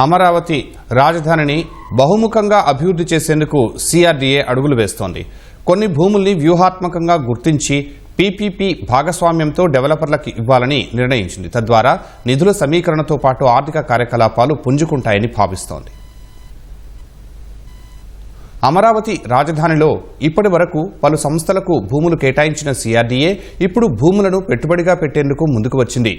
అమరావతి రాజధానిని బహుముఖంగా అభివృద్ధి చేసేందుకు సిఆర్డీఏ అడుగులు వేస్తోంది. కొన్ని భూముల్ని వ్యూహాత్మకంగా గుర్తించి పీపీపీ భాగస్వామ్యంతో డెవలపర్లకు ఇవ్వాలని నిర్ణయించింది. తద్వారా నిధుల సమీకరణతో పాటు ఆర్థిక కార్యకలాపాలు పుంజుకుంటాయని భావిస్తోంది. అమరావతి రాజధానిలో ఇప్పటి వరకు పలు సంస్థలకు భూములు కేటాయించిన సిఆర్డీఏ ఇప్పుడు భూములను పెట్టుబడిగా పెట్టేందుకు ముందుకు వచ్చింది.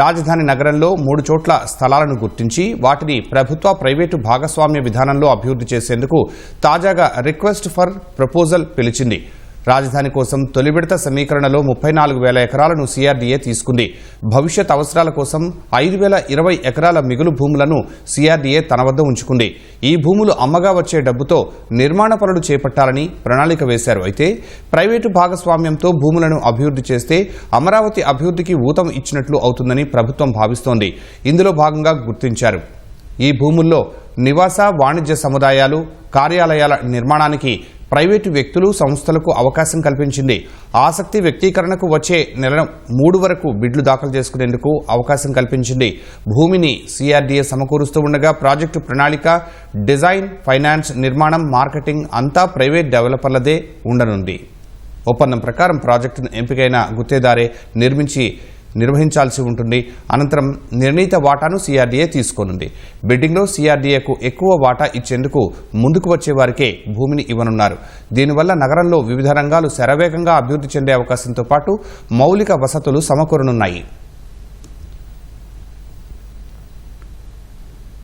రాజధాని నగరంలో మూడు చోట్ల స్థలాలను గుర్తించి వాటిని ప్రభుత్వ ప్రైవేటు భాగస్వామ్య విధానంలో అభివృద్ధి చేసేందుకు తాజాగా రిక్వెస్ట్ ఫర్ ప్రపోజల్ పిలిచింది. రాజధాని కోసం తొలి విడత సమీకరణలో ముప్పై నాలుగు వేల ఎకరాలను సిఆర్డీఏ తీసుకుంది. భవిష్యత్ అవసరాల కోసం ఐదు వేల ఇరవై ఎకరాల మిగులు భూములను సిఆర్డీఏ తన వద్ద ఉంచుకుంది. ఈ భూములు అమ్మగా వచ్చే డబ్బుతో నిర్మాణ పనులు చేపట్టాలని ప్రణాళిక వేశారు. అయితే ప్రైవేటు భాగస్వామ్యంతో భూములను అభివృద్ధి చేస్తే అమరావతి అభివృద్ధికి ఊతం ఇచ్చినట్లు అవుతుందని ప్రభుత్వం భావిస్తోంది. ఇందులో భాగంగా గుర్తించారు. ఈ భూముల్లో నివాస వాణిజ్య సముదాయాలు కార్యాలయాల నిర్మాణానికి ప్రైవేటు వ్యక్తులు సంస్థలకు అవకాశం కల్పించింది. ఆసక్తి వ్యక్తీకరణకు వచ్చే నెల మూడు వరకు బిడ్లు దాఖలు చేసుకునేందుకు అవకాశం కల్పించింది. భూమిని సిఆర్డీఏ సమకూరుస్తూ ఉండగా ప్రాజెక్టు ప్రణాళిక డిజైన్ ఫైనాన్స్ నిర్మాణం మార్కెటింగ్ అంతా ప్రైవేట్ డెవలపర్లదే ఉండనుంది. ఒప్పందం ప్రకారం ప్రాజెక్టును ఎంపికైన గుత్తేదారే నిర్మించి నిర్వహించాల్సి ఉంటుంది. అనంతరం నిర్ణీత వాటాను సీఆర్డీఏ తీసుకోనుంది. బిడ్డింగ్లో సీఆర్డీఏకు ఎక్కువ వాటా ఇచ్చేందుకు ముందుకు వచ్చే వారికే భూమిని ఇవ్వనున్నారు. దీనివల్ల నగరంలో వివిధ రంగాలు శరవేగంగా అభివృద్ధి చెందే అవకాశంతో పాటు మౌలిక వసతులు సమకూరనున్నాయి.